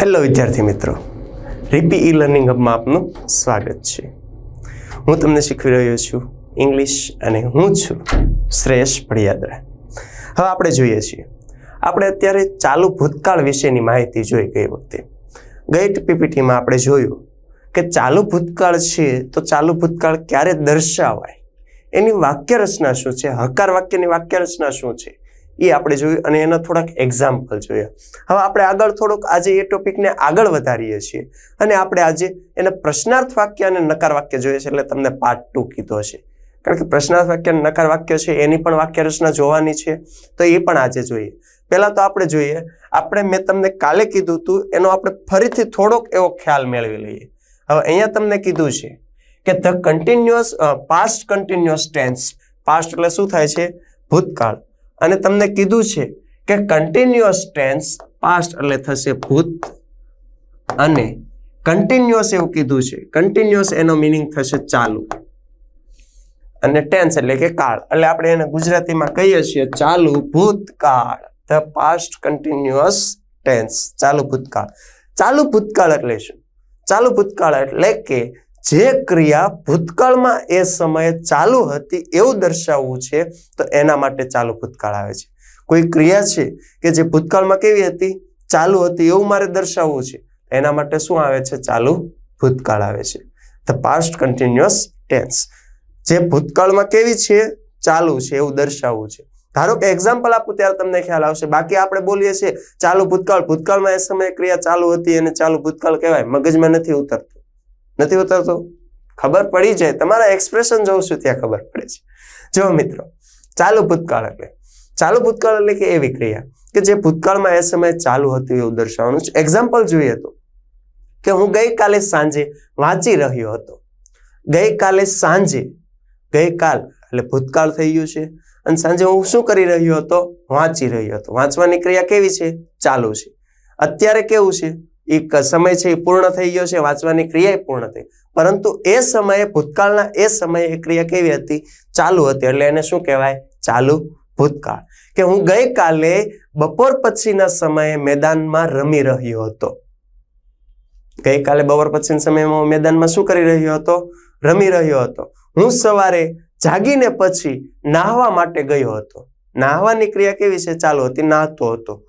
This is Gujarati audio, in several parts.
હેલો વિદ્યાર્થી મિત્રો. રીપી ઈ લર્નિંગ હબમાં આપનું સ્વાગત છે. હું તમને શીખવી રહ્યો છું ઇંગ્લિશ અને હું છું શ્રેયસ ભડિયાદરા હવે આપણે જોઈએ છીએ. આપણે અત્યારે ચાલુ ભૂતકાળ વિશેની માહિતી જોઈ ગઈ વખતે. ગઈ પીપીટીમાં આપણે જોયું કે ચાલુ ભૂતકાળ છે તો ચાલુ ભૂતકાળ ક્યારે દર્શાવાય? એની વાક્ય રચના શું છે? હકાર વાક્યની વાક્ય રચના શું છે? એ આપણે જોયું અને એના થોડાક એક્ઝામ્પલ જોયા. હવે આપણે આગળ થોડુંક આજે એ ટોપિકને આગળ વધારીએ છીએ અને આપણે આજે એને પ્રશ્નાર્થ વાક્ય અને નકાર વાક્ય જોઈએ છે એટલે તમને પાર્ટ ટુ કીધો છે. કારણ કે પ્રશ્નાર્થ વાક્ય અને નકાર વાક્ય છે, એની પણ વાક્ય રચના જોવાની છે, તો એ પણ આજે જોઈએ. પહેલાં તો આપણે જોઈએ, આપણે મેં તમને કાલે કીધું હતું એનો આપણે ફરીથી થોડોક એવો ખ્યાલ મેળવી લઈએ. હવે અહીંયા તમને કીધું છે કે the continuous past continuous tense past એટલે શું થાય છે? ભૂતકાળ. અને તમને કીધું છે કે કન્ટિન્યુઅસ ટેન્સ પાસ્ટ એટલે થશે ભૂત. અને કન્ટિન્યુઅસ એવું કીધું છે. કન્ટિન્યુઅસ એનો મિનિંગ થશે ચાલુ. અને ટેન્સ એટલે કે કાળ. એટલે આપણે એને ગુજરાતીમાં કહીએ છીએ ચાલુ ભૂતકાળ. ધ પાસ્ટ કન્ટિન્યુઅસ ટેન્સ ચાલુ ભૂતકાળ. ચાલુ ભૂતકાળ એટલે શું? ચાલુ ભૂતકાળ એટલે કે જે ક્રિયા ભૂતકાળમાં એ સમયે ચાલુ હતી એવું દર્શાવવું છે, તો એના માટે ચાલુ ભૂતકાળ આવે છે. કોઈ ક્રિયા છે કે જે ભૂતકાળમાં કેવી હતી? ચાલુ હતી એવું મારે દર્શાવવું છે. એના માટે શું આવે છે? ચાલુ ભૂતકાળ આવે છે. ધ પાસ્ટ કન્ટિન્યુઅસ ટેન્સ જે ભૂતકાળમાં કેવી છે? ચાલુ છે એવું દર્શાવવું છે. ધારો કે એક્ઝામ્પલ આપું ત્યારે તમને ખ્યાલ આવશે. બાકી આપણે બોલીએ છીએ ચાલુ ભૂતકાળ. ભૂતકાળમાં એ સમયે ક્રિયા ચાલુ હતી અને ચાલુ ભૂતકાળ કહેવાય. મગજમાં નથી ઉતરતું. નથી ઉતરતો? ખબર પડી જાય. તમારા એક્સપ્રેશન જોઉં છું ત્યાં ખબર પડે છે. જો મિત્રો, ચાલુ ભૂતકાળ એટલે. ચાલુ ભૂતકાળ એટલે કે એવી ક્રિયા કે જે ભૂતકાળમાં એ સમયે ચાલુ હતું એવું દર્શાવવાનું છે. એક્ઝામ્પલ જોઈએ તો. કે હું ગઈકાલે સાંજે વાંચી રહ્યો હતો. ગઈકાલે સાંજે, ગઈકાલ એટલે ભૂતકાળ થઈ ગયું છે. અને સાંજે હું શું કરી રહ્યો હતો? વાંચી રહ્યો હતો. વાંચવાની ક્રિયા કેવી છે? ચાલુ છે. અત્યારે કેવું છે? એક સમય છે એ પૂર્ણ થઈ ગયો છે, વાંચવાની ક્રિયા પૂર્ણ થઈ. પરંતુ એ સમયે, ભૂતકાળના એ સમયે એ ક્રિયા કેવી હતી? ચાલુ હતી. એટલે એને શું કહેવાય? ચાલુ ભૂતકાળ. કે હું ગઈકાલે બપોર પછીના સમયે મેદાનમાં રમી રહ્યો હતો. ગઈકાલે બપોર પછીના સમયમાં હું મેદાનમાં શું કરી રહ્યો હતો? રમી રહ્યો હતો. હું સવારે જાગીને પછી નાહવા માટે ગયો હતો. નાહવાની ક્રિયા કેવી છે? ચાલુ હતી. નાહતો હતો.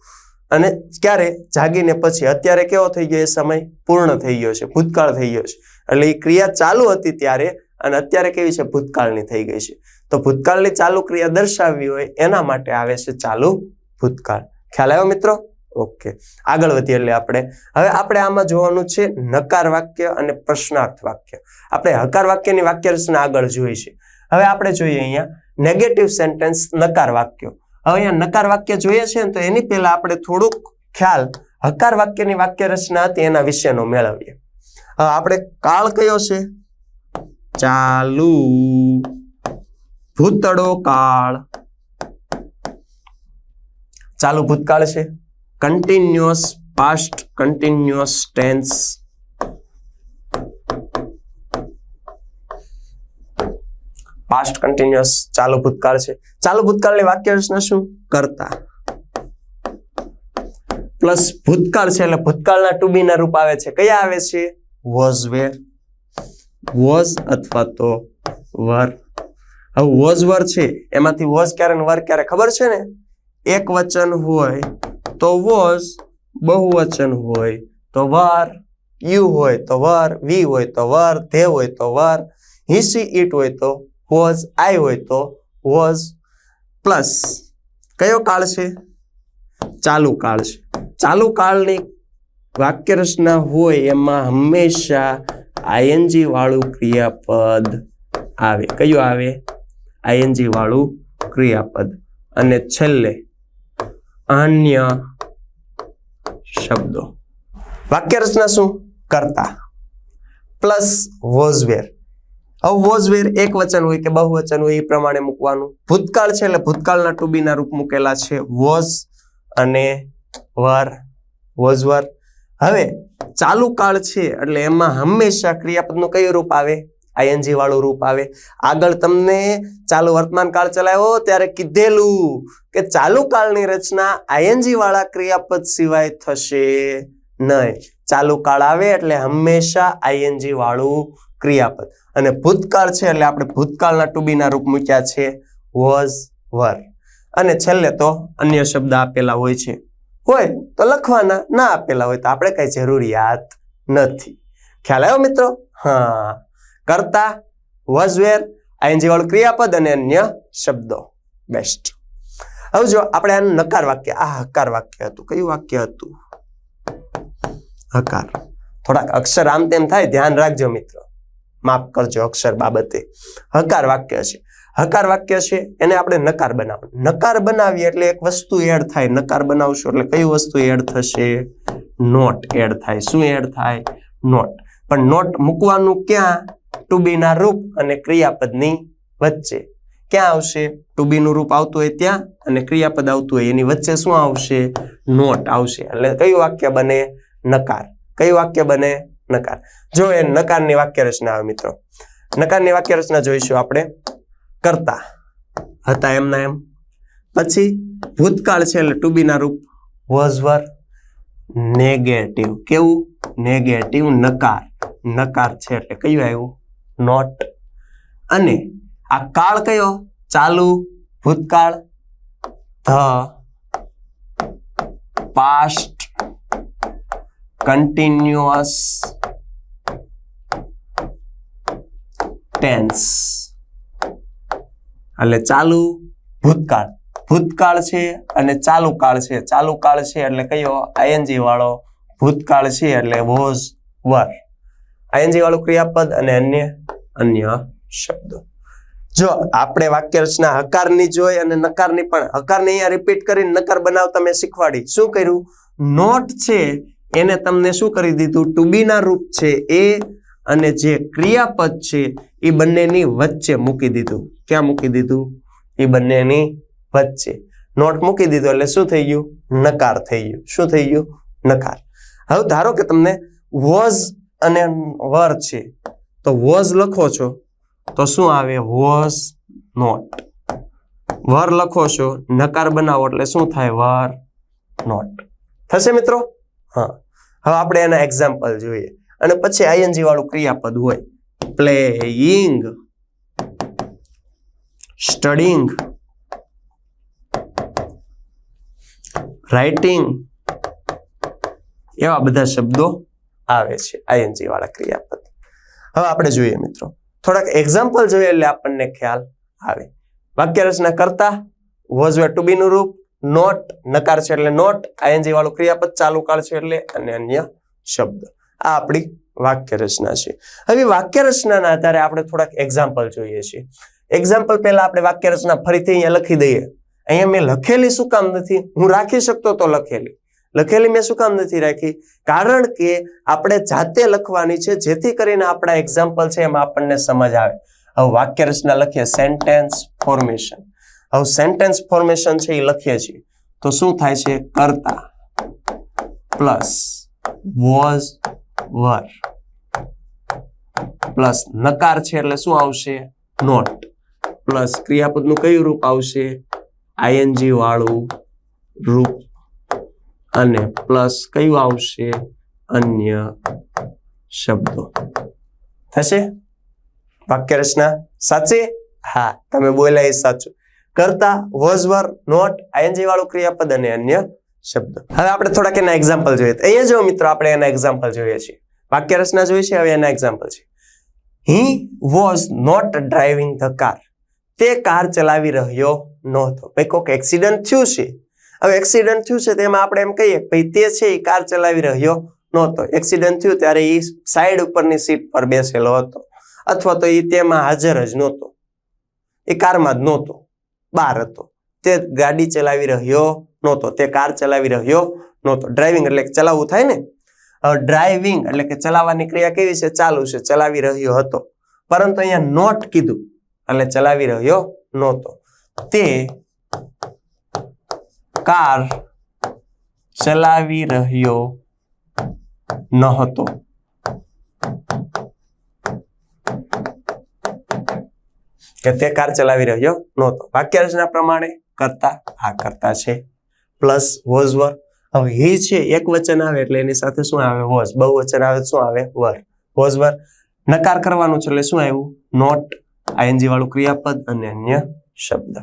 અને ક્યારે જાગીને પછી, અત્યારે કેવો થઈ ગયો એ સમય? પૂર્ણ થઈ ગયો છે, ભૂતકાળ થઈ ગયો છે. એટલે એ ક્રિયા ચાલુ હતી ત્યારે અને અત્યારે કેવી છે? ભૂતકાળની થઈ ગઈ છે. તો ભૂતકાળની ચાલુ ક્રિયા દર્શાવવી હોય એના માટે આવે છે ચાલુ ભૂતકાળ. ખ્યાલ આવ્યો મિત્રો? ઓકે. આગળ વધીએ એટલે આપણે. હવે આપણે આમાં જોવાનું છે નકાર વાક્ય અને પ્રશ્નાર્થ વાક્ય. આપણે હકાર વાક્યની વાક્ય રચના આગળ જોઈ છે. હવે આપણે જોઈએ અહીંયા નેગેટિવ સેન્ટેન્સ નકાર વાક્યો. હવે અહીંયા નકાર વાક્ય જોઈએ છે ને તો એની પહેલા આપણે થોડુંક ખ્યાલ હકાર વાક્યની વાક્ય રચના હતી એના વિશેનો મેળવીએ. આપણે કાળ કયો છે? ચાલુ. ભૂતળો કાળ. ચાલુ ભૂતકાળ છે? Continuous past continuous tense past continuous ચાલુ ભૂતકાળ છે. ચાલુ ભૂતકાળની વાક્ય રચના શું? કરતા. પ્લસ ભૂતકાળ છે એટલે ભૂતકાળના ટુ બી ના રૂપ આવે છે. કયા આવે છે? વોઝ વેર વોઝ અથવા તો વર હવે વોઝ વર છે. એમાંથી વોઝ ક્યારે વર ક્યારે ખબર છે ને? એક વચન હોય તો વોઝ બહુવચન હોય તો વર યુ હોય તો વર વી હોય તો વર ધે હોય તો વર હિસી ઇટ હોય તો વોઝ આઈ હોય તો વોઝ પ્લસ કયો કાળ છે? ચાલુ કાળ છે. ચાલુ કાળની વાક્ય રચના હોય એમાં હંમેશા આઈએનજી વાળું ક્રિયાપદ આવે. કયું આવે? આઈએનજી વાળું ક્રિયાપદ. અને છેલ્લે અન્ય શબ્દો. વાક્ય રચના શું? કરતા. પ્લસ વોઝવેર હવે વોઝવેર એક વચન હોય કે બહુવચન હોય એ પ્રમાણે મૂકવાનું. ભૂતકાળ છે એટલે ભૂતકાળના ટુ બી રૂપ મૂકેલા છે વોઝ અને વર, વોઝવર. હવે ચાલુ કાળ છે એટલે એમાં હંમેશા ક્રિયાપદનું કયું રૂપ આવે? આઈએનજી વાળું રૂપ આવે. આગળ તમને ચાલુ વર્તમાન કાળ ચલાવ્યો ત્યારે કીધેલું કે ચાલુ કાળની રચના આઈએનજી વાળા ક્રિયાપદ સિવાય થશે નહીં. ચાલુ કાળ આવે એટલે હંમેશા આઈએનજી વાળું ક્રિયાપદ. અને ભૂતકાળ છે એટલે આપણે ભૂતકાળના ટુ રૂપ મૂક્યા છે વોઝ, વર. અને છેલ્લે તો અન્ય શબ્દ આપેલા હોય છે. હોય તો લખવાના, ના આપેલા હોય તો આપણે કઈ જરૂરિયાત નથી. ખ્યાલ આવ્યો મિત્રો? હા. કરતા, વોઝ, વેર આઈએનજી ક્રિયાપદ અને અન્ય શબ્દો. બેસ્ટ. હવે જો આપણે આનું નકાર વાક્ય, આ હકાર વાક્ય હતું. કયું વાક્ય હતું? હકાર. થોડાક અક્ષર આમ તેમ થાય, ધ્યાન રાખજો મિત્રો. માફ કરજો અક્ષર બાબતે. હકાર વાક્ય છે. હકાર વાક્ય છે, એને આપણે નકાર બનાવવાનું. નકાર બનાવીએ એટલે એક વસ્તુ એડ થાય. નકાર બનાવશું એટલે કઈ વસ્તુ એડ થશે? નોટ એડ થાય. શું એડ થાય? નોટ. પણ નોટ મૂકવાનું ક્યાં? ટુ રૂપ અને ક્રિયાપદની વચ્ચે. ક્યાં આવશે? ટુ રૂપ આવતું હોય ત્યાં અને ક્રિયાપદ આવતું હોય. એની વચ્ચે શું આવશે? નોટ આવશે. એટલે કયું વાક્ય બને? નકાર. કયું વાક્ય બને? નકાર. જો એ નકારની વાક્ય રચના આવે મિત્રો. નકારની વાક્ય રચના જોઈશું આપણે. કરતા. હતા એમના એમ. પછી ભૂતકાળ છે એટલે ટુ બીના રૂપ. વોઝ વર નેગેટિવ કેવું? નેગેટિવ નકાર. નકાર છે એટલે કયું આવ્યું? નોટ અને આ કાળ કયો? ચાલુ. ભૂતકાળ. ધ. પાસ્ટ કન્ટિન્યુઅસ ટેન્સ એટલે ચાલુ ભૂતકાળ. ભૂતકાળ છે અને ચાલુ કાળ છે. ચાલુ કાળ છે એટલે કયો? આઈએનજી વાળો ભૂતકાળ છે એટલે વોઝ વર આઈએનજી વાળું ક્રિયાપદ અને અન્ય અન્ય શબ્દો. જો આપણે વાક્ય રચના હકારની જોઈ અને નકારની પણ. હકારને અહીંયા રિપીટ કરીને નકાર બનાવતા મેં શીખવાડી. શું કર્યું? નોટ છે. એને તમને શું કરી દીધું? ટુ બી ના રૂપ છે. એ અને જે ક્રિયાપદ છે, એ બંનેની વચ્ચે મૂકી દીધું. ક્યાં મૂકી દીધું? એ બંનેની વચ્ચે. નોટ મૂકી દીધો એટલે શું થઈ ગયું? નકાર થઈ ગયું. શું થઈ ગયું? નકાર. હવે ધારો કે તમને વોઝ અને વર છે. તો વોઝ લખો છો, તો શું આવે? વોઝ નોટ વર લખો છો, નકાર બનાવો એટલે શું થાય? વર નોટ થશે મિત્રો? હા. હવે આપણે એના એક્ઝામ્પલ જોઈએ. અને પછી આઈએનજી વાળું ક્રિયાપદ હોય. પ્લેઇંગ સ્ટડિંગ રાઇટિંગ એવા બધા શબ્દો આવે છે આઈએનજી વાળા ક્રિયાપદ. હવે આપણે જોઈએ મિત્રો. થોડાક એક્ઝામ્પલ જોઈએ એટલે આપણને ખ્યાલ આવે. વાક્ય રચના કરતા વોઝ વે ટુ બી નું રૂપ નોટ નકાર છે એટલે નોટ આઈએનજી વાળું ક્રિયાપદ ચાલુ કાળ છે એટલે અને અન્ય શબ્દ. આ આપણી વાક્ય રચના છે. હવે વાક્ય રચનાના આધારે આપણે થોડાક એક્ઝામ્પલ જોઈએ છીએ. એક્ઝામ્પલ પહેલા આપણે વાક્ય રચના ફરીથી અહીંયા લખી દઈએ. અહીંયા મેં લખેલી શું કામ નથી? હું રાખી શકતો તો લખેલી. લખેલી મેં શું કામ નથી રાખી? કારણ કે આપણે જાતે લખવાની છે, જેથી કરીને આપણા એક્ઝામ્પલ છે એમાં આપણને સમજ આવે. હવે વાક્ય રચના લખીએ સેન્ટેન્સ ફોર્મેશન હવે સેન્ટેન્સ ફોર્મેશન છે એ લખીએ છીએ. તો શું થાય છે? કરતા. Plus was were. પ્લસ નકાર છે એટલે શું આવશે? નોટ. પ્લસ ક્રિયાપદનું કયું રૂપ આવશે? આઈએનજી વાળું રૂપ. અને પ્લસ કયું આવશે? અન્ય શબ્દો. થશે? વાક્ય રચના સાચી? હા, તમે બોલ્યા એ સાચું. કરતા વોઝ વર નોટ આઈએનજી વાળું ક્રિયાપદ અને અન્ય શબ્દો. હવે આપણે થોડાક એના એક્ઝામ્પલ જોઈએ. અહીંયા જો મિત્રો, આપણે એના એક્ઝામ્પલ જોઈએ છીએ. વાક્ય રચના જોઈએ છે, હવે એના એક્ઝામ્પલ છે. He was not driving the car તે કાર ચલાવી રહ્યો નહોતો. ભાઈ, કોઈક એક્સિડન્ટ થયું છે? હવે એક્સિડન્ટ થયું છે તેમાં આપણે એમ કહીએ, ભાઈ, તે છે એ કાર ચલાવી રહ્યો નહોતો. એક્સિડન્ટ થયું ત્યારે એ સાઈડ ઉપરની સીટ પર બેસેલો હતો. અથવા તો એ તેમાં હાજર જ નહોતો. એ કારમાં જ નહોતો. બહાર હતો. તે ગાડી ચલાવી રહ્યો નહોતો. તે કાર ચલાવી રહ્યો નહોતો. ડ્રાઇવિંગ એટલે ચલાવવું થાય ને? ડ્રાઇવિંગ એટલે કે ચલાવવાની ક્રિયા કેવી છે? ચાલુ છે. ચલાવી રહ્યો હતો. પરંતુ અહીંયા નોટ કીધું. એટલે ચલાવી રહ્યો નહોતો. તે કાર ચલાવી રહ્યો ન હતો કે તે કાર ચલાવી રહ્યો નહોતો. વાક્ય રચના પ્રમાણે કરતા આ કરતા છે. Plus was were. હવે હી છે, એક વચન આવે એટલે એની સાથે શું આવે? વોઝ. બહુ વચન આવે શું આવે? વર. Was were. નકાર કરવાનું છે એટલે શું આવ્યું? નોટ. આઈએનજી વાળું ક્રિયાપદ અને અન્ય શબ્દ.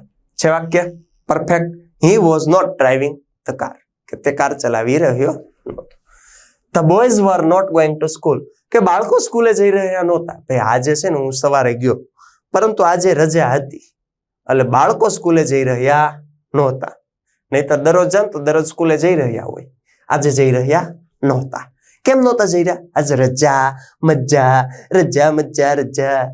છે વાક્ય? Perfect he was not driving the car કે તે કાર ચલાવી રહ્યો the boys were not going to school કે બાળકો સ્કૂલે જઈ રહ્યા નહોતા. ભાઈ, આજે છે ને હું સવારે ગયો. પરંતુ આજે રજા હતી. એટલે બાળકો સ્કૂલે જઈ રહ્યા નહોતા. નહીતર દરરોજ જાણ તો દરરોજ સ્કૂલે જઈ રહ્યા હોય. આજે જઈ રહ્યા નહોતા. કેમ નહોતા જઈ રહ્યા? આજે રજા, મજા રજા મજા, રજા.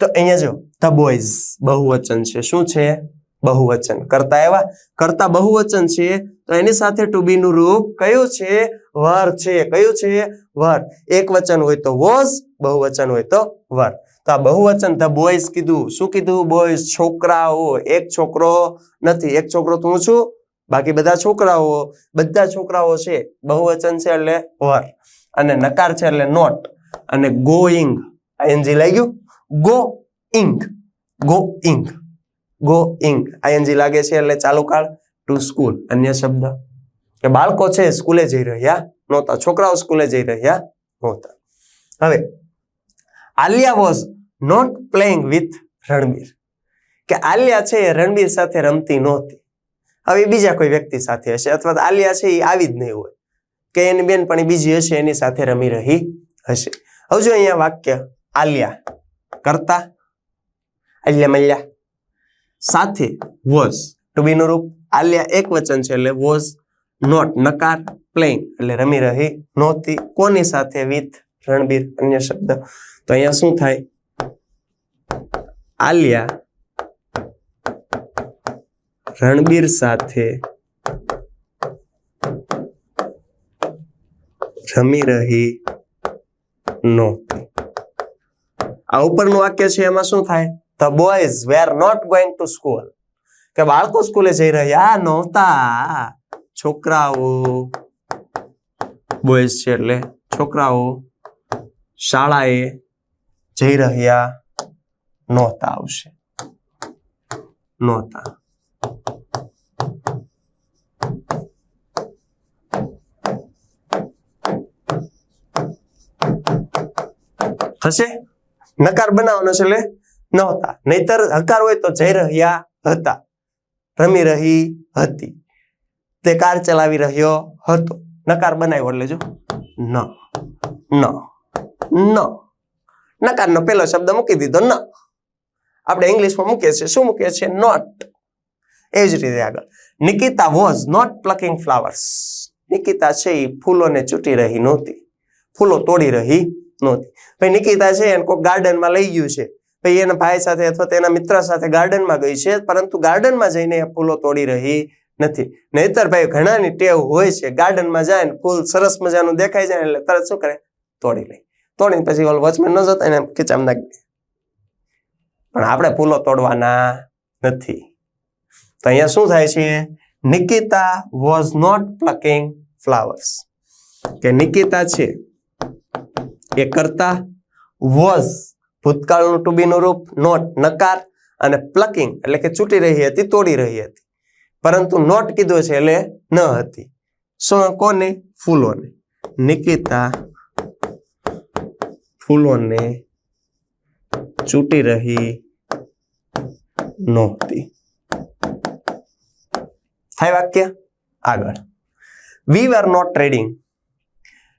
તો અહીંયા જો ધ બોયઝ બહુવચન છે. શું છે? બહુવચન. કરતા એવા? કરતા બહુવચન છે. તો એની સાથે ટુ બી નું રૂપ કયું છે? વર છે. કયું છે? વર. એક વચન હોય તો વોઝ, બહુવચન હોય તો વર. તો આ બહુવચન ધ બોયઝ કીધું. શું કીધું? બોયઝ છોકરાઓ. એક છોકરો નથી. એક છોકરો તો છું? બાકી બધા છોકરાઓ બધા છોકરાઓ છે, બહુવચન છે એટલે વર અને નકાર છે એટલે નોટ અને ગોઈંગ આઈએનજી લાગ્યું go ing go ing go ing ING લાગે છે એટલે ચાલુ કાળ ટુ સ્કૂલ અન્ય શબ્દ. કે બાળકો છે સ્કૂલે જઈ રહ્યા, નહોતા. છોકરાઓ સ્કૂલે જઈ રહ્યા, નહોતા. હવે, Alia was not playing with Ranbir. કે આલિયા છે એ રણબીર સાથે રમતી નહોતી. હવે બીજા કોઈ વ્યક્તિ સાથે હશે અથવા આલિયા છે એ આવી જ નહીં હોય. કે એની બેનપણી બીજી હશે, એની સાથે રમી રહી હશે. હવે જો અહીંયા વાક્ય આલિયા કરતા આલિયા મલ્યા. સાથે વોઝ ટુ બી નું રૂપ આલિયા એક વચન છે એટલે વોઝ નોટ નકાર પ્લેઇંગ એટલે રમી રહી નહોતી. કોની સાથે? વિથ, રણબીર, અન્ય શબ્દ. તો અહીંયા શું થાય? આલિયા રણબીર સાથે રમી રહી નહોતી. આ ઉપરનું વાક્ય છે, એમાં શું થાય? The boys were not going to school કે બાળકો સ્કૂલે જઈ રહ્યા નહોતા. છોકરાઓ બોયઝ છે એટલે છોકરાઓ શાળાએ જઈ રહ્યા નહોતા, આવશે. નહોતા. થશે? નકાર બનાવવાનો છે એટલે નહોતા. નહીતર હકાર હોય તો જઈ રહ્યા હતા. રમી રહી હતી. તે કાર ચલાવી રહ્યો હતો. નકાર બનાવ્યો એટલે જો, ન ન ન. નકારનો પેલો શબ્દ મૂકી દીધો, ન. આપણે ઇંગ્લિશમાં મૂકીએ છીએ. શું મૂકીએ છીએ? નોટ એ જ રીતે આગળ. Nikita was not plucking flowers Nikita છે એ ફૂલોને ચૂંટી રહી નહોતી. ફૂલો તોડી રહી નહોતી ભાઈ નિકિતા છે એને કોઈ ગાર્ડનમાં લઈ ગયું છે. ભાઈ એના ભાઈ સાથે અથવા તેના મિત્ર સાથે ગાર્ડનમાં ગઈ છે, પરંતુ ગાર્ડનમાં જઈને એ ફૂલો તોડી રહી નથી. નહીતર ભાઈ ઘણાની ટેવ હોય છે ગાર્ડનમાં જાય ને ફૂલ સરસ મજાનું દેખાય જાય એટલે તરત શું કરે? તોડી લે. તોડીને પછી ઓલ વોચમેન ન જતા એને ખીચામ નાખી પણ આપણે ફૂલો તોડવાના નથી. તો અહીંયા શું થાય છે? Nikita was not plucking flowers કે નિકિતા છે એ કરતા વોઝ ભૂતકાળનું ટુ બીનું રૂપ નોટ નકાર અને પ્લકિંગ એટલે કે ચૂંટી રહી હતી, તોડી રહી હતી. પરંતુ નોટ કીધું છે એટલે ન હતી. શું, કોને? ફૂલોને. નિકિતા ફૂલોને ચૂંટી રહી નહોતી. થાય વાક્ય? આગળ. We are not trading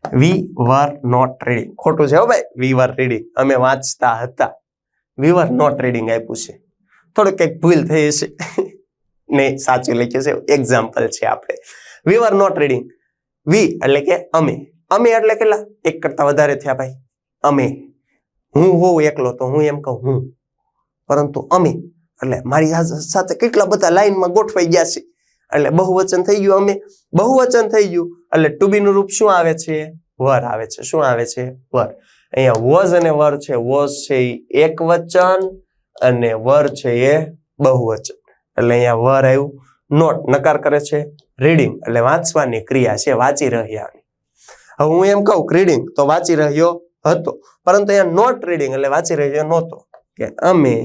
we were not trading ખોટું છે હો ભાઈ. વી વર રીડિંગ અમે વાંચતા હતા. વી વર નોટ ટ્રેડિંગ આપ્યું છે. થોડુંક કંઈક ભૂલ થઈ હશે. નહીં સાચું લખ્યું છે. એક્ઝામ્પલ છે આપણે. વી વર નોટ રીડિંગ વી એટલે કે અમે. અમે એટલે કેટલા? એક કરતા વધારે થયા ભાઈ. અમે. હું હોઉં એકલો તો હું એમ કહું હું. પરંતુ અમે. એટલે મારી સાથે કેટલા બધા લાઈનમાં ગોઠવાઈ ગયા છે. એટલે બહુવચન થઈ ગયું અમે. બહુવચન થઈ ગયું. એટલે ટુ બી નું રૂપ શું આવે છે? વર આવે છે. શું આવે છે? વર. અહીંયા વોઝ અને વર છે. વોઝ છે એ એક વચન અને વર છે એ બહુવચન. એટલે અહીંયા વર આવ્યું. નોટ નકાર કરે છે. રીડિંગ એટલે વાંચવાની ક્રિયા છે. વાંચી રહ્યા હવે હું એમ કહું રીડિંગ તો વાંચી રહ્યો હતો. પરંતુ અહીંયા નોટ રીડિંગ એટલે વાંચી રહ્યો નહોતો. કે અમે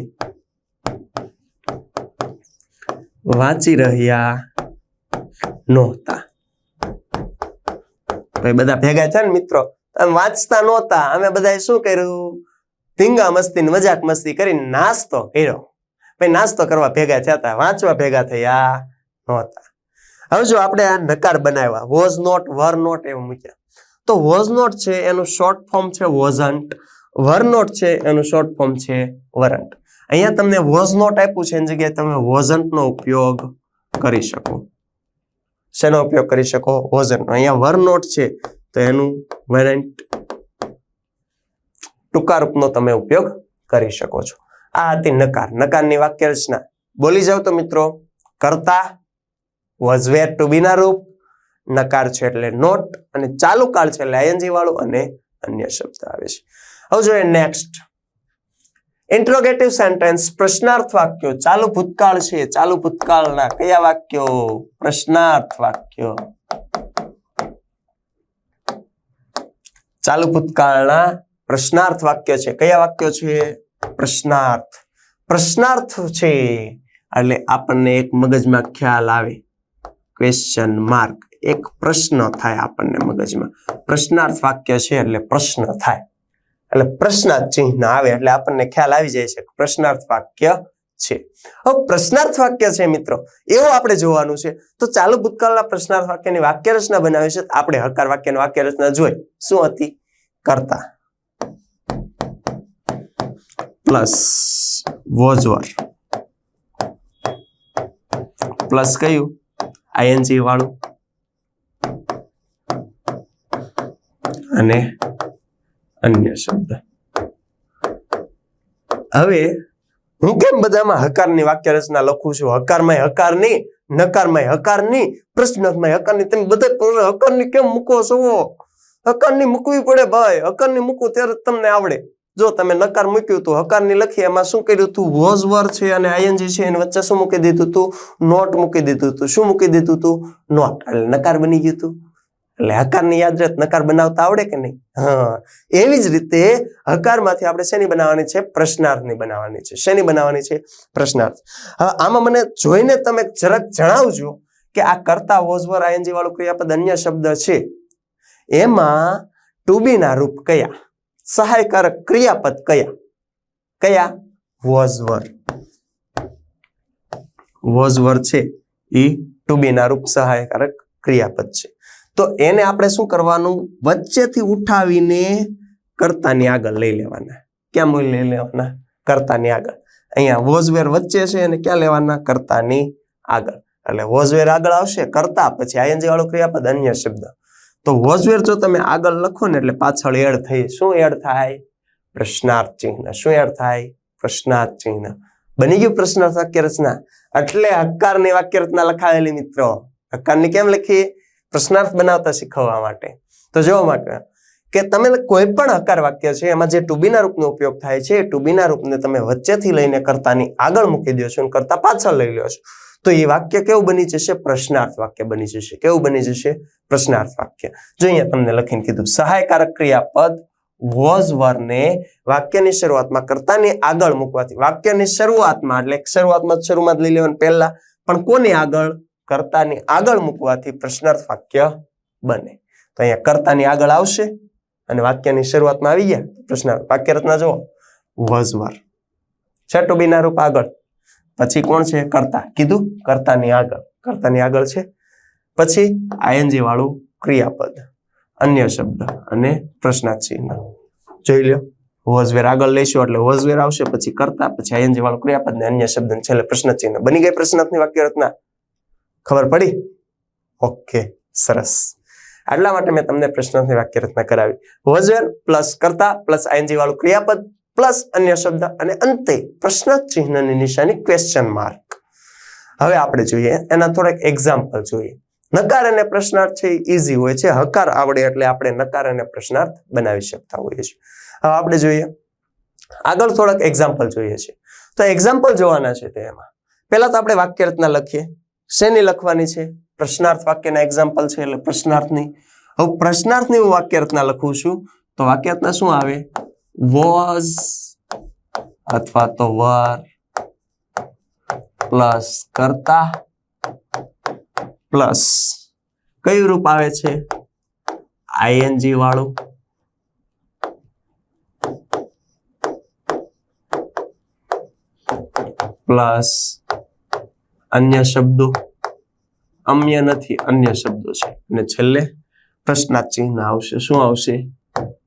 વાંચી રહ્યા નહોતા ભાઈ બધા ભેગા છે ને મિત્રો. તમે વાંચતા નહોતા. અમે બધાએ શું કર્યું? ધીંગા મસ્તી ને મજાક મસ્તી કરીને નાસ્તો કર્યો. ભાઈ નાસ્તો કરવા ભેગા થયા હતા. વાંચવા ભેગા થયા નહોતા. હવે જો આપણે આ નકાર બનાવ્યા. વોઝ નોટ વર નોટ એવું મૂક્યા. તો વોઝ નોટ છે એનું શોર્ટ ફોર્મ છે વોઝન્ટ વર નોટ છે એનું શોર્ટ ફોર્મ છે વરન્ટ અહીંયા તમને વોઝ નોટ આપ્યું છે. એની જગ્યાએ તમે વોઝન્ટનો ઉપયોગ કરી શકો. શેનો ઉપયોગ કરી શકો? વોઝન્ટનો અહીંયા વર નોટ છે, તો એનું વેરન્ટ ટૂંકા રૂપનો તમે ઉપયોગ કરી શકો છો. આ હતી નકાર. નકારની વાક્ય રચના. બોલી જાવ તો મિત્રો, કરતા વોઝ વેર ટુ બીના રૂપ. નકાર છે એટલે નોટ અને ચાલુ કાળ છે એટલે આઈએનજી વાળું અને અન્ય શબ્દ આવે છે. હવે જોઈએ નેક્સ્ટ ઇન્ટ્રોગેટિવ સેન્ટેન્સ પ્રશ્નાર્થ વાક્યો ચાલુ ભૂતકાળ છે, ચાલુ ભૂતકાળના. કયા વાક્યો? પ્રશ્નાર્થ વાક્યો ચાલુ ભૂતકાળના પ્રશ્નાર્થ વાક્ય છે. કયા વાક્યો છે? પ્રશ્નાર્થ. પ્રશ્નાર્થ છે, એટલે આપણને એક મગજમાં ખ્યાલ આવે. ક્વેશ્ચન માર્ક એક પ્રશ્ન થાય આપણને મગજમાં. પ્રશ્નાર્થ વાક્ય છે, એટલે પ્રશ્ન થાય. એટલે પ્રશ્નાર્થ ચિહ્ન આવે એટલે આપણને ખ્યાલ આવી જાય છે પ્રશ્નાર્થ વાક્ય છે. હવે પ્રશ્નાર્થ વાક્ય છે મિત્રો, એવું આપણે જોવાનું છે. તો ચાલુ ભૂતકાળના પ્રશ્નાર્થ વાક્યની વાક્ય રચના બનાવી છે. આપણે હકાર વાક્યની વાક્ય રચના જોઈ. શું હતી? કરતા. Plus was were. પ્લસ કયું? આઈએનજી વાળું. અને અન્ય શબ્દ. હવે હું કેમ બધામાં હકારની વાક્ય રચના લખું છું? હકારમાં હકાર નહીં નકારમાં હકાર નહીં પ્રશ્નાર્થમાં હકાર નહીં. તમે બધા હકારની કેમ મૂકો છો? હકારની મૂકવી પડે ભાઈ, હકારની મૂકવું ત્યારે તમને આવડે. જો તમે નકાર મૂક્યું હતું હકારની લખી, એમાં શું કર્યું હતું વોઝ વર છે અને આઈએનજી છે, એની વચ્ચે શું મૂકી દીધું હતું નોટ મૂકી દીધું હતું શું મૂકી દીધું હતું નોટ. એટલે નકાર બની ગયું હતું એટલે હકારની યાદ રહે નકાર બનાવતા આવડે કે નહીં? હા. એવી જ રીતે હકારમાંથી આપણે શેની બનાવવાની છે? પ્રશ્નાર્થની બનાવવાની છે. શેની બનાવવાની છે? પ્રશ્નાર્થ. આમાં મને જોઈને તમે જરાક જણાવજો કે આ કરતા વોઝવર આઈએનજી વાળું ક્રિયાપદ અન્ય શબ્દ છે. એમાં ટુ બી ના રૂપ કયા? સહાયકારક ક્રિયાપદ કયા? કયા? વોઝવર વોઝવર છે. એ ટુ બી ના રૂપ સહાયકારક ક્રિયાપદ છે. તો એને આપણે શું કરવાનું? વચ્ચેથી ઉઠાવીને કર્તાની આગળ લઈ લેવાના. ક્યાં મૂળ લઈ લેવાના? કરતાની આગળ. અહીંયા વોઝવેર વચ્ચે છે અને ક્યાં લેવાના? કરતાની આગળ. એટલે વોઝવેર આગળ આવશે, કરતા પછી આઈએનજી વાળો ક્રિયાપદ અન્ય શબ્દ. તો વોઝવેર જો તમે આગળ લખો ને એટલે પાછળ એડ થઈ, શું એડ થાય? પ્રશ્નાર્થ ચિહ્ન. શું એડ થાય? પ્રશ્નાર્થ ચિહ્ન. બની ગયું પ્રશ્નાર્થ વાક્ય રચના એટલે હકારની વાક્ય રચના લખાવેલી મિત્રો. હકારની કેમ લખી પ્રશ્નાર્થ બનાવતા શીખવવા માટે. તો જોવા માટે કે તમે કોઈ પણ હકાર વાક્ય છે, એમાં જે ટુબીના રૂપનો ઉપયોગ થાય છે, એ ટુબીના રૂપને તમે વચ્ચેથી લઈને કરતાની આગળ મૂકી દો છો અને કરતા પાછળ લઈ લો છો. તો એ વાક્ય કેવું બની જશે? પ્રશ્નાર્થ વાક્ય બની જશે. કેવું બની જશે? પ્રશ્નાર્થ વાક્ય. જો અહીંયા તમને લખીને કીધું, સહાયકારક ક્રિયાપદ વોઝ વરને વાક્યની શરૂઆતમાં કરતાની આગળ મૂકવાથી. વાક્યની શરૂઆતમાં, એટલે શરૂઆતમાં જ શરૂઆત લઈ લેવાનું પહેલા. પણ કોની આગળ? કર્તાની આગળ મૂકવાથી પ્રશ્નાર્થ વાક્ય બને. તો અહીંયા કરતાની આગળ આવશે અને વાક્યની શરૂઆતમાં આવી ગયા. પ્રશ્ન વાક્ય રચના જુઓ. વઝવર. છે ટુ બીના રૂપ આગળ. પછી કોણ છે? કર્તા. કીધું? કર્તાની આગળ. કર્તાની આગળ છે. પછી આયનજી વાળું ક્રિયાપદ. અન્ય શબ્દ અને પ્રશ્નાર્થ ચિહ્ન જોઈ લો વોઝવેર આગળ લઈશું એટલે વોઝવેર આવશે, પછી કરતા, પછી આયનજી વાળું ક્રિયાપદ ને અન્ય શબ્દ છેલ્લે પ્રશ્ન ચિહ્ન બની ગઈ પ્રશ્નાર્થની વાક્ય રચના. ખબર પડી? ઓકે સરસ. આટલા માટે મેં તમને પ્રશ્નાર્થની વાક્ય રચના કરાવી. વોઝવેર પ્લસ કરતા પ્લસ આઈએનજી વાળું ક્રિયાપદ પ્લસ અન્ય શબ્દ અને અંતે પ્રશ્ન ચિહ્નની નિશાની ક્વેશ્ચન માર્ક હવે આપણે જોઈએ, એના થોડાક એક્ઝામ્પલ જોઈએ. નકાર અને પ્રશ્નાર્થ છે ઈઝી હોય છે. હકાર આવડે એટલે આપણે નકાર અને પ્રશ્નાર્થ બનાવી શકતા હોઈએ છીએ. હવે આપણે જોઈએ. આગળ થોડાક એક્ઝામ્પલ જોઈએ છે. તો એક્ઝામ્પલ જોવાના છે તે એમાં. પહેલા તો આપણે વાક્ય રચના લખીએ. શેની લખવાની છે? પ્રશ્નાર્થ વાક્યના એક્ઝામ્પલ છે એટલે પ્રશ્નાર્થની. હવે પ્રશ્નાર્થની હું વાક્ય રચના લખું છું, તો વાક્ય રચના શું આવે? વોઝ અથવા તો વર પ્લસ કરતા પ્લસ કયું રૂપ આવે છે? આઈએનજી વાળું. પ્લસ અન્ય શબ્દો. અમ્ય નથી, અન્ય શબ્દો છે. અને છેલ્લે પ્રશ્નાર્થ ચિહ્ન આવશે. શું આવશે?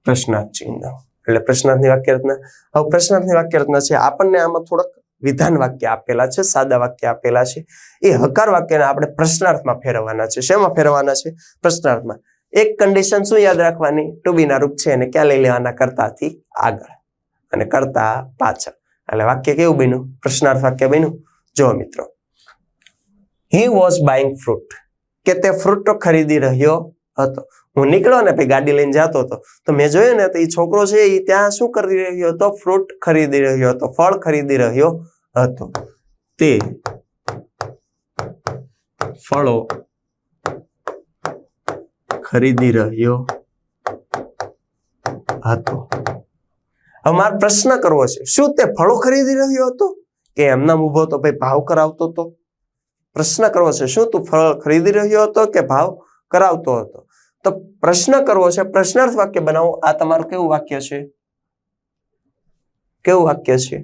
પ્રશ્નાર્થ ચિહ્ન. એટલે પ્રશ્નાર્થની વાક્ય રચના હવે પ્રશ્નાર્થની વાક્ય રચના છે. આપણને આમાં થોડાક વિધાન વાક્ય આપેલા છે, સાદા વાક્ય આપેલા છે. એ હકાર વાક્યને આપણે પ્રશ્નાર્થમાં ફેરવવાના છે. શેમાં ફેરવવાના છે? પ્રશ્નાર્થમાં. એક કન્ડિશન શું યાદ રાખવાની? ટુ રૂપ છે અને ક્યાં લઈ લેવાના? કરતાથી આગળ. અને કરતા પાછળ. એટલે વાક્ય કેવું બન્યું? પ્રશ્નાર્થ વાક્ય બન્યું? જો મિત્રો હી વોઝ બાઇંગ ફ્રૂટ કે તે ફ્રૂટ ખરીદી રહ્યો હતો. હું નીકળ્યો ને પછી ગાડી લઈને જતો હતો. તો મેં જોયું ને તો એ છોકરો છે એ ત્યાં શું કરી રહ્યો હતો? ફ્રૂટ ખરીદી રહ્યો હતો. ફળ ખરીદી રહ્યો હતો. તે ફળો ખરીદી રહ્યો હતો. હવે મારે પ્રશ્ન કરવો છે. શું તે ફળો ખરીદી રહ્યો હતો? કે એમના ઊભો તો ભાઈ ભાવ કરાવતો હતો? પ્રશ્ન કરવો છે, શું તું ફળ ખરીદી રહ્યો હતો કે ભાવ કરાવતો હતો? તો પ્રશ્ન કરવો છે, પ્રશ્નાર્થ વાક્ય બનાવો. આ તમારું કેવું વાક્ય છે? કેવું વાક્ય છે?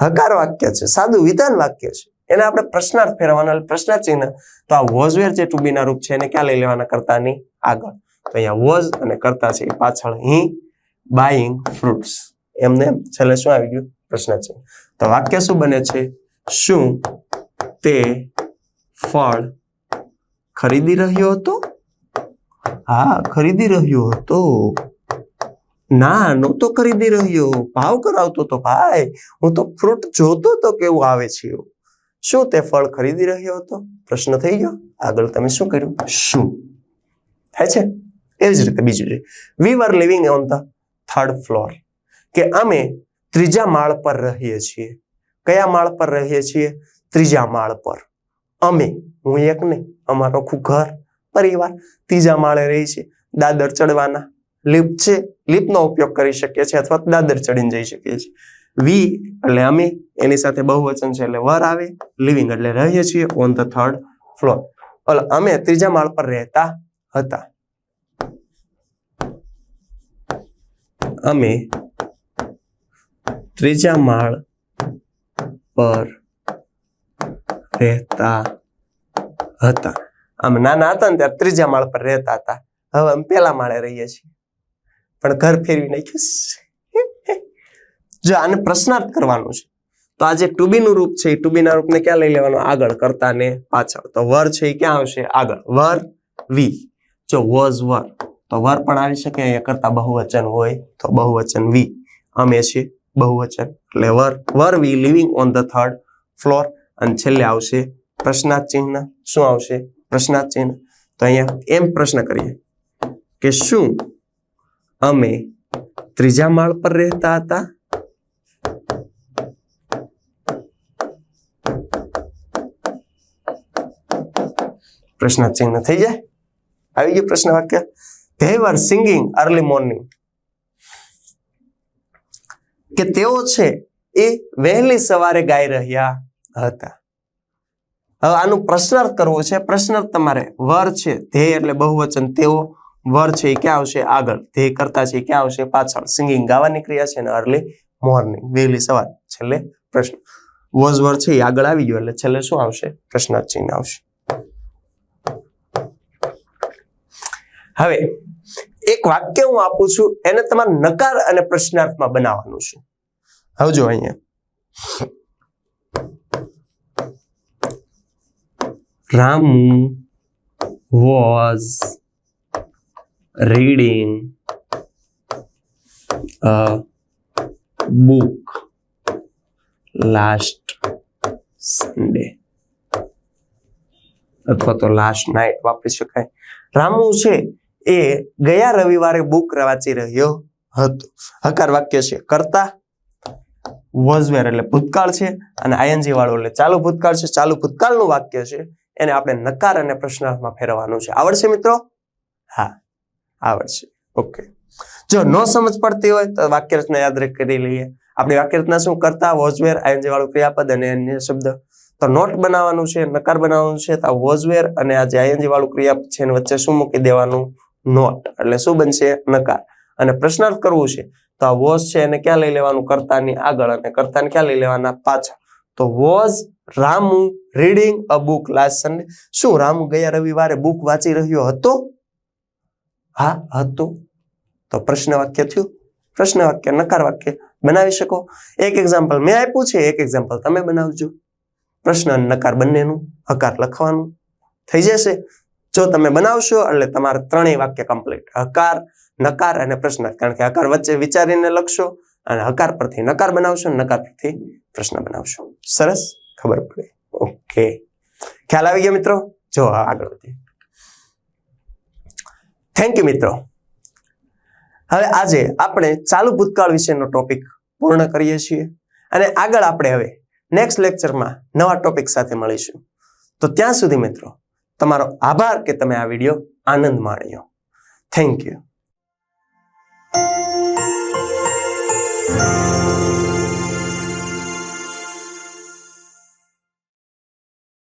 હકાર વાક્ય છે, સાદું વિધાન વાક્ય છે. એને આપણે પ્રશ્નાર્થ ફેરવવાના પ્રશ્ન ચિહ્ન તો આ વોઝવેર જે ટુ ના રૂપ છે, એને ક્યાં લઈ લેવાના? કરતાની આગળ. તો અહીંયા વોઝ અને કરતા છે પાછળ હી બાઈંગ ફ્રૂટ્સ એમને છેલ્લે શું આવી ગયું? પ્રશ્ન છે તો વાક્ય શું બને છે? શું તે ફળ ખરીદી રહ્યો હતો? હા, ખરીદી રહ્યો હતો. ના, નહોતો ખરીદી રહ્યો. ભાવ કરાવતો તો ભાઈ. હું તો ફ્રૂટ જોતો તો કેવું આવે છે શું તે ફળ ખરીદી રહ્યો હતો? પ્રશ્ન થઈ ગયો. આગળ તમે શું કર્યું? શું? થાય છે? એવી જ રીતે બીજું છે. We are living on the third floor કે અમે ત્રીજા માળ પર રહીએ છીએ. કયા માળ પર રહીએ છીએ? ત્રીજા માળ પર. અમે, હું એક નહીં, અમારો આખું ઘર, પરિવાર ત્રીજા માળે રહી છે. દાદર ચડવાના લિફ્ટ છે લિફ્ટનો ઉપયોગ કરી શકીએ છીએ અથવા દાદર ચડીને જઈ શકીએ છીએ. વી, એટલે અમે, એની સાથે બહુવચન છે એટલે વર આવે, લિવિંગ એટલે રહીએ છીએ ઓન ધ થર્ડ ફ્લોર. એટલે અમે ત્રીજા માળ પર રહેતા હતા. અમે ત્રીજા માળ પર રહેતા હતા. આમ નાના હતા ને ત્યારે ત્રીજા માળ પર રહેતા હતા. હવે અમે પેલા માળે રહીએ છીએ. પણ ઘર ફેરવી નાખ્યું. જો આને પ્રશ્નાર્થ કરવાનું છે, તો આ જે ટુબીનું રૂપ છે, એ ટુબીના રૂપને ક્યાં લઈ લેવાનું? આગળ કરતા ને પાછળ. તો વર છે એ ક્યાં આવશે? આગળ. વર, વી. જો વોઝ વર, તો વર પણ આવી શકે, અહીંયા કરતા બહુવચન હોય તો બહુવચન વી. અમે છે બહુવચન. એટલે were were we living on the third floor અને છેલ્લે આવશે પ્રશ્નાર્થ ચિહ્ન. શું આવશે? પ્રશ્નાર્થ ચિહ્ન. તો અહીંયા એમ પ્રશ્ન કરીએ કે શું અમે ત્રીજા માળ પર રહેતા હતા? પ્રશ્ન ચિહ્ન થઈ જાય? આવી ગયું પ્રશ્ન વાક્ય? they were singing early morning. કે તેઓ છે એ વહેલી સવારે ગાઈ રહ્યા હતા. હવે આનું પ્રશ્નાર્થ કરવો છે. પ્રશ્નાર્થ તમારે વર છે. ધ્યેય એટલે બહુવચન. તેઓ વર છે એ ક્યાં આવશે? આગળ. ધ્યેય કરતા છે ક્યાં આવશે? પાછળ. સિંગિંગ ગાવાની ક્રિયા છે ને અર્લી મોર્નિંગ વહેલી સવાર. છેલ્લે પ્રશ્ન. વોઝ વર છે એ આગળ આવી ગયો એટલે છેલ્લે શું આવશે? પ્રશ્નાર્થ ચિહ્ન આવશે. હવે એક વાક્ય હું આપું છું, એને તમારે નકાર અને પ્રશ્નાર્થમાં બનાવવાનું છે. હવે અહીંયા. Ramu was reading book last Sunday. અથવા તો લાસ્ટ નાઇટ વાપરી શકાય. રામુ છે એ ગયા રવિવારે બુક વાંચી રહ્યો હતો. હકાર વાક્ય છે, કરતા વોઝ વેર એટલે ભૂતકાળ છે અને આયનજી વાળું એટલે ચાલુ ભૂતકાળ છે. ચાલુ ભૂતકાળનું વાક્ય છે, એને આપણે નકાર અને પ્રશ્નાર્થમાં ફેરવવાનું છે. આવડશે મિત્રો? હા, આવડશે. ઓકે. જો ન સમજ પડતી હોય તો વાક્ય રચના યાદ કરી લઈએ. આપણી વાક્ય રચના શું? કરતા વોઝવેર આયનજી વાળું ક્રિયાપદ અને અન્ય શબ્દ. તો નોટ બનાવવાનું છે, નકાર બનાવવાનું છે, તો આ વોઝ અને આ જે આયનજી વાળું ક્રિયાપદ છે, એની વચ્ચે શું મૂકી દેવાનું? નોટ એટલે શું બનશે? નકાર. અને પ્રશ્નાર્થ કરવું છે, તો આ વોઝ છે એને ક્યાં લઈ લેવાનું? કર્તાની આગળ અને કર્તાને ક્યાં લઈ લેવાના? પાછળ. તો was Ramu reading a book last Sunday શું રામુ ગયા રવિવારે બુક વાંચી રહ્યો હતો? હા, હતો. તો પ્રશ્ન વાક્ય થયું. પ્રશ્ન વાક્ય, નકાર વાક્ય. બનાવી શકો? એક એક્ઝામ્પલ મેં આપ્યું છે, એક એક્ઝામ્પલ તમે બનાવજો. પ્રશ્ન અને નકાર બંનેનું, હકાર લખવાનું. થઈ જશે. જો તમે બનાવશો એટલે તમારે ત્રણેય વાક્ય કમ્પ્લીટ હકાર, નકાર અને પ્રશ્ન. કારણ કે હકાર વચ્ચે વિચારીને લખશો અને હકાર પરથી નકાર બનાવશો નકાર પરથી પ્રશ્ન બનાવશો. સરસ? ખબર પડે. ઓકે. ખ્યાલ આવી ગયો મિત્રો? જો આગળ વધીએ. થેન્ક યુ મિત્રો. હવે આજે આપણે ચાલુ ભૂતકાળ વિશેનો ટોપિક પૂર્ણ કરીએ છીએ અને આગળ આપણે હવે નેક્સ્ટ લેક્ચરમાં નવા ટોપિક સાથે મળીશું. તો ત્યાં સુધી મિત્રો તમારો આભાર કે તમે આ વીડિયો આનંદ માણ્યો થેન્ક યુ